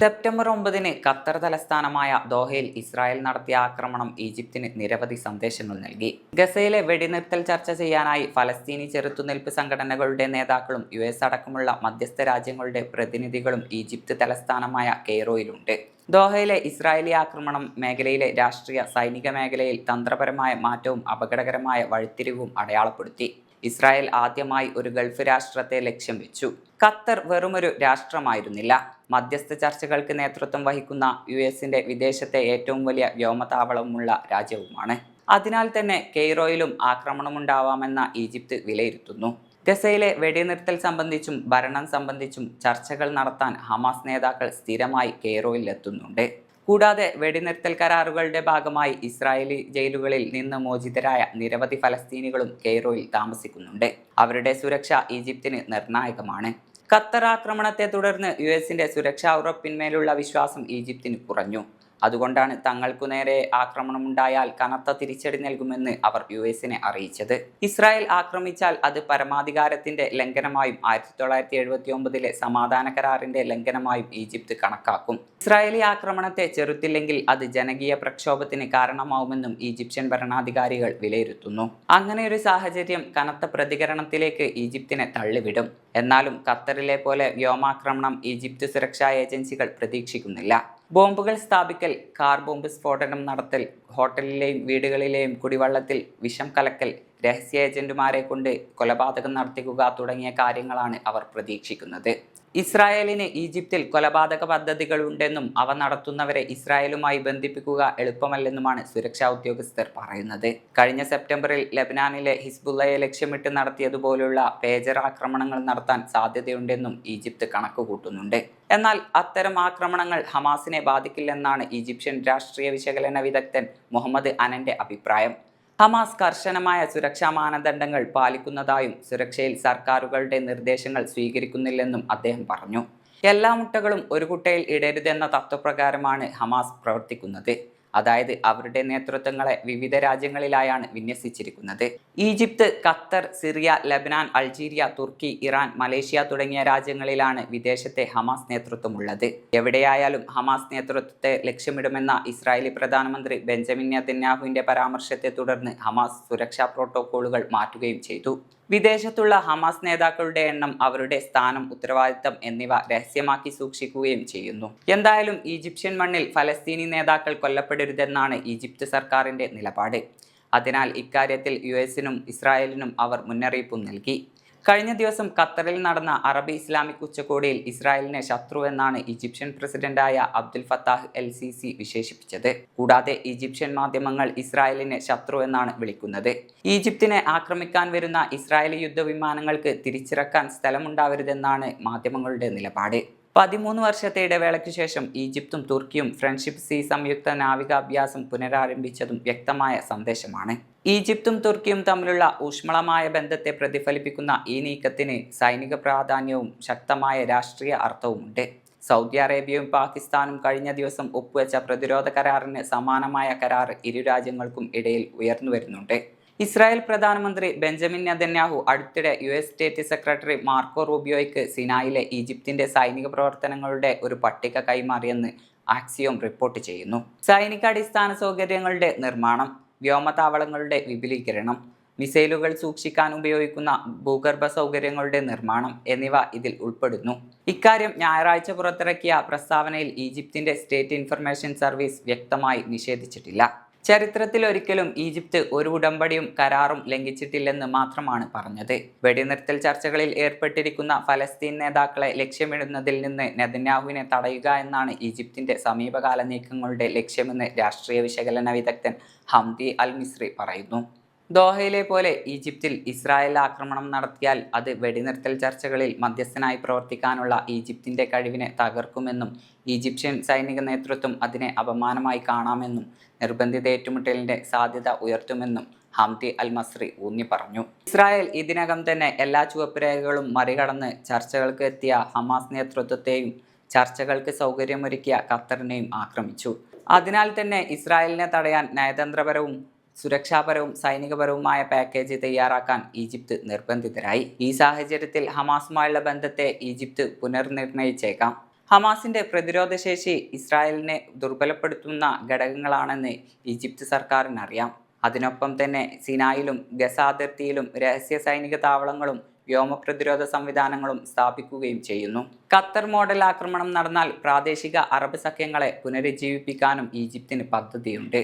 September ഒമ്പതിന് Qatar തലസ്ഥാനമായ ദോഹയിൽ ഇസ്രായേൽ നടത്തിയ ആക്രമണം ഈജിപ്തിന് നിരവധി സന്ദേശങ്ങൾ നൽകി. ഗസയിലെ വെടിനിർത്തൽ ചർച്ച ചെയ്യാനായി ഫലസ്തീനി ചെറുത്തുനിൽപ്പ് സംഘടനകളുടെ നേതാക്കളും യു എസ് അടക്കമുള്ള മധ്യസ്ഥ രാജ്യങ്ങളുടെ പ്രതിനിധികളും ഈജിപ്ത് തലസ്ഥാനമായ കെയ്റോയിലുണ്ട്. ദോഹയിലെ ഇസ്രായേലി ആക്രമണം മേഖലയിലെ രാഷ്ട്രീയ സൈനിക മേഖലയിൽ തന്ത്രപരമായ മാറ്റവും അപകടകരമായ വഴിത്തിരിവും അടയാളപ്പെടുത്തി. ഇസ്രായേൽ ആദ്യമായി ഒരു ഗൾഫ് രാഷ്ട്രത്തെ ലക്ഷ്യം വെച്ചു. ഖത്തർ വെറുമൊരു രാഷ്ട്രമായിരുന്നില്ല. മധ്യസ്ഥ ചർച്ചകൾക്ക് നേതൃത്വം വഹിക്കുന്ന യു എസിന്റെ വിദേശത്തെ ഏറ്റവും വലിയ വ്യോമതാവളമുള്ള രാജ്യവുമാണ്. അതിനാൽ തന്നെ കെയ്റോയിലും ആക്രമണമുണ്ടാവാമെന്ന ഈജിപ്ത് വിലയിരുത്തുന്നു. ഗസയിലെ വെടിനിർത്തൽ സംബന്ധിച്ചും ഭരണം സംബന്ധിച്ചും ചർച്ചകൾ നടത്താൻ ഹമാസ് നേതാക്കൾ സ്ഥിരമായി കെയ്റോയിലെത്തുന്നുണ്ട്. കൂടാതെ വെടിനിർത്തൽ കരാറുകളുടെ ഭാഗമായി ഇസ്രായേലി ജയിലുകളിൽ നിന്ന് മോചിതരായ നിരവധി ഫലസ്തീനികളും കെയ്റോയിൽ താമസിക്കുന്നുണ്ട്. അവരുടെ സുരക്ഷ ഈജിപ്തിന് നിർണായകമാണ്. ഖത്തർ ആക്രമണത്തെ തുടർന്ന് യു എസിന്റെ സുരക്ഷാ ഉറപ്പിന്മേലുള്ള വിശ്വാസം ഈജിപ്തിന് കുറഞ്ഞു. അതുകൊണ്ടാണ് തങ്ങൾക്കു നേരെ ആക്രമണമുണ്ടായാൽ കനത്ത തിരിച്ചടി നൽകുമെന്ന് അവർ യു എസിനെ അറിയിച്ചത്. ഇസ്രായേൽ ആക്രമിച്ചാൽ അത് പരമാധികാരത്തിന്റെ ലംഘനമായും ആയിരത്തി തൊള്ളായിരത്തി എഴുപത്തി ഒമ്പതിലെ സമാധാന കരാറിന്റെ ലംഘനമായും ഈജിപ്ത് കണക്കാക്കും. ഇസ്രായേലി ആക്രമണത്തെ ചെറുത്തില്ലെങ്കിൽ അത് ജനകീയ പ്രക്ഷോഭത്തിന് കാരണമാവുമെന്നും ഈജിപ്ഷ്യൻ ഭരണാധികാരികൾ വിലയിരുത്തുന്നു. അങ്ങനെയൊരു സാഹചര്യം കനത്ത പ്രതികരണത്തിലേക്ക് ഈജിപ്തിനെ തള്ളിവിടും. എന്നാലും ഖത്തറിലെ പോലെ വ്യോമാക്രമണം ഈജിപ്ത് സുരക്ഷാ ഏജൻസികൾ പ്രതീക്ഷിക്കുന്നില്ല. ബോംബുകൾ സ്ഥാപിക്കൽ കാർ ബോംബ് സ്ഫോടനം നടത്തൽ ഹോട്ടലിലെയും വീടുകളിലെയും കുടിവെള്ളത്തിൽ വിഷം കലക്കൽ രഹസ്യ ഏജന്റുമാരെ കൊണ്ട് കൊലപാതകം നടത്തിക്കുക തുടങ്ങിയ കാര്യങ്ങളാണ് അവർ പ്രതീക്ഷിക്കുന്നത്. ഇസ്രായേലിന് ഈജിപ്തിൽ കൊലപാതക പദ്ധതികളുണ്ടെന്നും അവ നടത്തുന്നവരെ ഇസ്രായേലുമായി ബന്ധിപ്പിക്കുക എളുപ്പമല്ലെന്നുമാണ് സുരക്ഷാ ഉദ്യോഗസ്ഥർ പറയുന്നത്. കഴിഞ്ഞ സെപ്റ്റംബറിൽ ലബനാനിലെ ഹിസ്ബുല്ലയെ ലക്ഷ്യമിട്ട് നടത്തിയതുപോലുള്ള പേജർ ആക്രമണങ്ങൾ നടത്താൻ സാധ്യതയുണ്ടെന്നും ഈജിപ്ത് കണക്കുകൂട്ടുന്നുണ്ട്. എന്നാൽ അത്തരം ആക്രമണങ്ങൾ ഹമാസിനെ ബാധിക്കില്ലെന്നാണ് ഈജിപ്ഷ്യൻ രാഷ്ട്രീയ വിശകലന വിദഗ്ധൻ മുഹമ്മദ് അനന്റെ അഭിപ്രായം. ഹമാസ് കർശനമായ സുരക്ഷാ മാനദണ്ഡങ്ങൾ പാലിക്കുന്നതായും സുരക്ഷയിൽ സർക്കാരുകളുടെ നിർദ്ദേശങ്ങൾ സ്വീകരിക്കുന്നില്ലെന്നും അദ്ദേഹം പറഞ്ഞു. എല്ലാ മുട്ടകളും ഒരു കുട്ടയിൽ ഇടരുതെന്ന തത്വപ്രകാരമാണ് ഹമാസ് പ്രവർത്തിക്കുന്നത്. അതായത് അവരുടെ നേതൃത്വങ്ങളെ വിവിധ രാജ്യങ്ങളിലായാണ് വിന്യസിച്ചിരിക്കുന്നത്. Egypt Qatar Syria Lebanon Algeria Turkey Iran Malaysia തുടങ്ങിയ രാജ്യങ്ങളിലാണ് വിദേശത്തെ ഹമാസ് നേതൃത്വമുള്ളത്. എവിടെയായാലും ഹമാസ് നേതൃത്വത്തെ ലക്ഷ്യമിടുമെന്ന ഇസ്രായേലി പ്രധാനമന്ത്രി ബെഞ്ചമിൻ നെതന്യാഹുവിന്റെ പരാമർശത്തെ തുടർന്ന് ഹമാസ് സുരക്ഷാ പ്രോട്ടോക്കോളുകൾ മാറ്റുകയും ചെയ്തു. വിദേശത്തുള്ള ഹമാസ് നേതാക്കളുടെ എണ്ണം അവരുടെ സ്ഥാനം ഉത്തരവാദിത്തം എന്നിവ രഹസ്യമാക്കി സൂക്ഷിക്കുകയും ചെയ്യുന്നു. എന്തായാലും ഈജിപ്ഷ്യൻ മണ്ണിൽ ഫലസ്തീനി നേതാക്കൾ കൊല്ലപ്പെടരുതെന്നാണ് ഈജിപ്ത് സർക്കാരിന്റെ നിലപാട്. അതിനാൽ ഇക്കാര്യത്തിൽ യു എസിനും ഇസ്രായേലിനും അവർ മുന്നറിയിപ്പും നൽകി. കഴിഞ്ഞ ദിവസം ഖത്തറിൽ നടന്ന അറബ് ഇസ്ലാമിക് ഉച്ചകോടിയിൽ ഇസ്രായേലിനെ ശത്രു എന്നാണ് ഈജിപ്ഷ്യൻ പ്രസിഡന്റായ Abdel Fattah el Sisi വിശേഷിപ്പിച്ചത്. കൂടാതെ ഈജിപ്ഷ്യൻ മാധ്യമങ്ങൾ ഇസ്രായേലിനെ ശത്രു എന്നാണ് വിളിക്കുന്നത്. ഈജിപ്തിനെ ആക്രമിക്കാൻ വരുന്ന ഇസ്രായേലി യുദ്ധവിമാനങ്ങൾക്ക് തിരിച്ചിറക്കാൻ സ്ഥലമുണ്ടാവരുതെന്നാണ് മാധ്യമങ്ങളുടെ നിലപാട്. പതിമൂന്ന് വർഷത്തെ ഇടവേളയ്ക്ക് ശേഷം ഈജിപ്തും തുർക്കിയും ഫ്രണ്ട്ഷിപ്പ് സി സംയുക്ത നാവികാഭ്യാസം പുനരാരംഭിച്ചതും വ്യക്തമായ സന്ദേശമാണ്. ഈജിപ്തും തുർക്കിയും തമ്മിലുള്ള ഊഷ്മളമായ ബന്ധത്തെ പ്രതിഫലിപ്പിക്കുന്ന ഈ നീക്കത്തിന് സൈനിക പ്രാധാന്യവും ശക്തമായ രാഷ്ട്രീയ അർത്ഥവുമുണ്ട്. സൗദി അറേബ്യയും പാകിസ്ഥാനും കഴിഞ്ഞ ദിവസം ഒപ്പുവെച്ച പ്രതിരോധ കരാറിന് സമാനമായ കരാർ ഇരു രാജ്യങ്ങൾക്കും ഇടയിൽ ഉയർന്നു വരുന്നുണ്ട്. ഇസ്രായേൽ പ്രധാനമന്ത്രി ബെഞ്ചമിൻ നെതന്യാഹു അടുത്തിടെ U S state secretary Marco റൂബിയോയ്ക്ക് സിനായിലെ ഈജിപ്തിന്റെ സൈനിക പ്രവർത്തനങ്ങളുടെ ഒരു പട്ടിക കൈമാറിയെന്ന് ആക്സിയോം റിപ്പോർട്ട് ചെയ്യുന്നു. സൈനിക അടിസ്ഥാന സൗകര്യങ്ങളുടെ നിർമ്മാണം വ്യോമതാവളങ്ങളുടെ വിപുലീകരണം മിസൈലുകൾ സൂക്ഷിക്കാൻ ഉപയോഗിക്കുന്ന ഭൂഗർഭ സൗകര്യങ്ങളുടെ നിർമ്മാണം എന്നിവ ഇതിൽ ഉൾപ്പെടുന്നു. ഇക്കാര്യം ഞായറാഴ്ച പുറത്തിറക്കിയ പ്രസ്താവനയിൽ ഈജിപ്തിന്റെ സ്റ്റേറ്റ് ഇൻഫർമേഷൻ സർവീസ് വ്യക്തമായി നിഷേധിച്ചിട്ടില്ല. ചരിത്രത്തിൽ ഒരിക്കലും ഈജിപ്ത് ഒരു ഉടമ്പടിയും കരാറും ലംഘിച്ചിട്ടില്ലെന്ന് മാത്രമാണ് പറഞ്ഞത്. വെടിനിർത്തൽ ചർച്ചകളിൽ ഏർപ്പെട്ടിരിക്കുന്ന ഫലസ്തീൻ നേതാക്കളെ ലക്ഷ്യമിടുന്നതിൽ നിന്ന് നെതന്യാഹുവിനെ തടയുക എന്നാണ് ഈജിപ്തിന്റെ സമീപകാല നീക്കങ്ങളുടെ ലക്ഷ്യമെന്ന് രാഷ്ട്രീയ വിശകലന വിദഗ്ധൻ ഹംദി അൽ മിസ്രി പറയുന്നു. ദോഹയിലെ പോലെ ഈജിപ്തിൽ ഇസ്രായേൽ ആക്രമണം നടത്തിയാൽ അത് വെടിനിർത്തൽ ചർച്ചകളിൽ മധ്യസ്ഥനായി പ്രവർത്തിക്കാനുള്ള ഈജിപ്തിന്റെ കഴിവിനെ തകർക്കുമെന്നും ഈജിപ്ഷ്യൻ സൈനിക നേതൃത്വം അതിനെ അപമാനമായി കാണാമെന്നും നിർബന്ധിത ഏറ്റുമുട്ടലിന്റെ സാധ്യത ഉയർത്തുമെന്നും ഹംതി അൽ മസ്രി ഊന്നി പറഞ്ഞു. ഇസ്രായേൽ ഇതിനകം തന്നെ എല്ലാ ചുവപ്പ് രേഖകളും മറികടന്ന് ചർച്ചകൾക്ക് എത്തിയ ഹമാസ് നേതൃത്വത്തെയും ചർച്ചകൾക്ക് സൗകര്യമൊരുക്കിയ ഖത്തറിനെയും ആക്രമിച്ചു. അതിനാൽ തന്നെ ഇസ്രായേലിനെ തടയാൻ നയതന്ത്രപരവും സുരക്ഷാപരവും സൈനികപരവുമായ പാക്കേജ് തയ്യാറാക്കാൻ ഈജിപ്ത് നിർബന്ധിതരായി. ഈ സാഹചര്യത്തിൽ ഹമാസുമായുള്ള ബന്ധത്തെ ഈജിപ്ത് പുനർനിർണയിച്ചേക്കാം. ഹമാസിന്റെ പ്രതിരോധശേഷി ഇസ്രായേലിനെ ദുർബലപ്പെടുത്തുന്ന ഘടകങ്ങളാണെന്ന് ഈജിപ്ത് സർക്കാരിനറിയാം. അതിനൊപ്പം തന്നെ സിനായിലും ഗസ അതിർത്തിയിലും രഹസ്യ സൈനിക താവളങ്ങളും വ്യോമ പ്രതിരോധ സംവിധാനങ്ങളും സ്ഥാപിക്കുകയും ചെയ്യുന്നു. ഖത്തർ മോഡൽ ആക്രമണം നടന്നാൽ പ്രാദേശിക അറബ് സഖ്യങ്ങളെ പുനരുജ്ജീവിപ്പിക്കാനും ഈജിപ്തിന് പദ്ധതിയുണ്ട്.